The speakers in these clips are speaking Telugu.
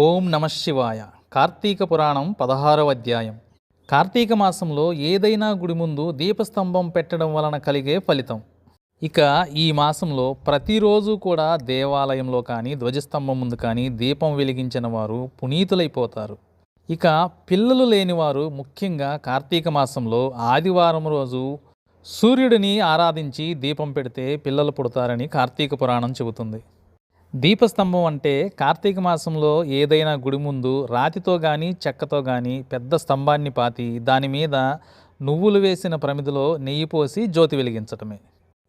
ఓం నమ శివాయ. కార్తీక పురాణం పదహారవ అధ్యాయం. కార్తీక మాసంలో ఏదైనా గుడి ముందు దీపస్తంభం పెట్టడం వలన కలిగే ఫలితం. ఇక ఈ మాసంలో ప్రతిరోజు కూడా దేవాలయంలో కానీ ధ్వజస్తంభం ముందు కానీ దీపం వెలిగించిన వారు పునీతులైపోతారు. ఇక పిల్లలు లేనివారు ముఖ్యంగా కార్తీక మాసంలో ఆదివారం రోజు సూర్యుడిని ఆరాధించి దీపం పెడితే పిల్లలు పుడతారని కార్తీక పురాణం చెబుతుంది. దీపస్తంభం అంటే కార్తీక మాసంలో ఏదైనా గుడి ముందు రాతితో కానీ చెక్కతో కానీ పెద్ద స్తంభాన్ని పాతి దాని మీద నువ్వులు వేసిన ప్రమిదిలో నెయ్యి పోసి జ్యోతి వెలిగించటమే.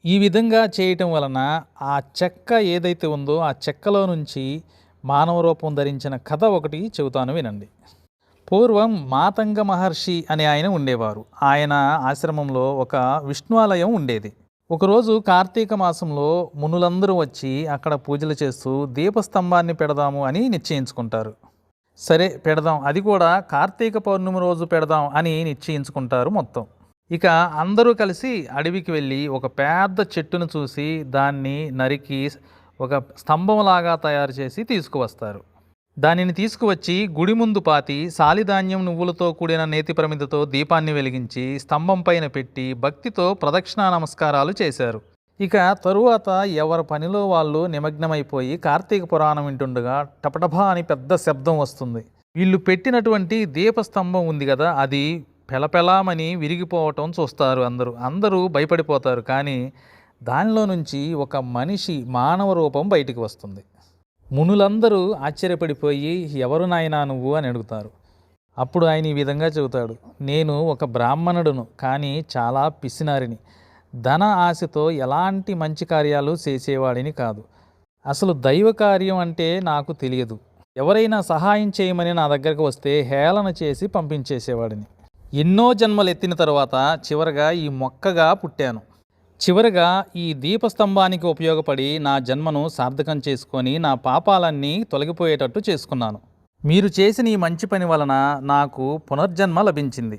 ఈ విధంగా చేయటం వలన ఆ చెక్క ఏదైతే ఉందో ఆ చెక్కలో నుంచి మానవ రూపం ధరించిన కథ ఒకటి చెబుతాను వినండి. పూర్వం మాతంగ మహర్షి అనే ఆయన ఉండేవారు. ఆయన ఆశ్రమంలో ఒక విష్ణువాలయం ఉండేది. ఒకరోజు కార్తీక మాసంలో మునులందరూ వచ్చి అక్కడ పూజలు చేస్తూ దీపస్తంభాన్ని పెడదాము అని నిశ్చయించుకుంటారు. సరే పెడదాం. అది కూడా కార్తీక పౌర్ణమి రోజు పెడదాం అని నిశ్చయించుకుంటారు మొత్తం. ఇక అందరూ కలిసి అడవికి వెళ్ళి ఒక పెద్ద చెట్టును చూసి దాన్ని నరికి ఒక స్తంభంలాగా తయారు చేసి తీసుకువస్తారు. దానిని తీసుకువచ్చి గుడి ముందు పాతి సాలిధాన్యం నువ్వులతో కూడిన నేతి ప్రమిదతో దీపాన్ని వెలిగించి స్తంభం పైన పెట్టి భక్తితో ప్రదక్షిణా నమస్కారాలు చేశారు. ఇక తరువాత ఎవరి పనిలో వాళ్ళు నిమగ్నమైపోయి కార్తీక పురాణం వింటుండగా టపటభా అని పెద్ద శబ్దం వస్తుంది. వీళ్ళు పెట్టినటువంటి దీపస్తంభం ఉంది కదా అది పెలపెలామని విరిగిపోవటం చూస్తారు అందరూ. అందరూ భయపడిపోతారు కానీ దానిలో నుంచి ఒక మనిషి మానవ రూపం బయటికి వస్తుంది. మునులందరూ ఆశ్చర్యపడిపోయి ఎవరు నాయనా నువ్వు? అని అడుగుతారు. అప్పుడు ఆయన ఈ విధంగా చెబుతాడు. నేను ఒక బ్రాహ్మణుడును కానీ చాలా పిసినారిని. ధన ఆశతో ఎలాంటి మంచి కార్యాలు చేసేవాడిని కాదు. అసలు దైవ కార్యం అంటే నాకు తెలియదు. ఎవరైనా సహాయం చేయమని నా దగ్గరకు వస్తే హేళన చేసి పంపించేసేవాడిని. ఎన్నో జన్మలు ఎత్తిన తర్వాత చివరగా ఈ మొక్కగా పుట్టాను. చివరగా ఈ దీపస్తంభానికి ఉపయోగపడి నా జన్మను సార్థకం చేసుకొని నా పాపాలన్నీ తొలగిపోయేటట్టు చేసుకున్నాను. మీరు చేసిన ఈ మంచి పని వలన నాకు పునర్జన్మ లభించింది.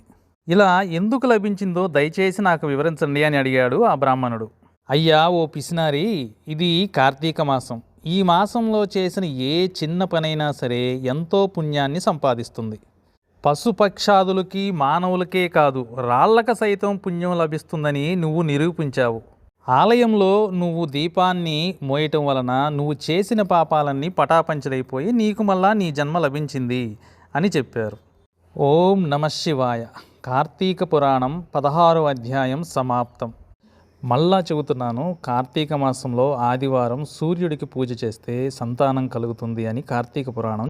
ఇలా ఎందుకు లభించిందో దయచేసి నాకు వివరించండి అని అడిగాడు ఆ బ్రాహ్మణుడు. అయ్యా ఓ పిసినారి ఇది కార్తీక మాసం. ఈ మాసంలో చేసిన ఏ చిన్న పనైనా సరే ఎంతో పుణ్యాన్ని సంపాదిస్తుంది. పశుపక్షాదులకి మానవులకే కాదు రాళ్ళక సైతం పుణ్యం లభిస్తుందని నువ్వు నిరూపించావు. ఆలయంలో నువ్వు దీపాన్ని మోయటం వలన నువ్వు చేసిన పాపాలన్నీ పటాపంచలైపోయి నీకు మళ్ళా నీ జన్మ లభించింది అని చెప్పారు. ఓం నమ శివాయ. కార్తీక పురాణం పదహారో అధ్యాయం సమాప్తం. మళ్ళా చెబుతున్నాను కార్తీక మాసంలో ఆదివారం సూర్యుడికి పూజ చేస్తే సంతానం కలుగుతుంది అని కార్తీక పురాణం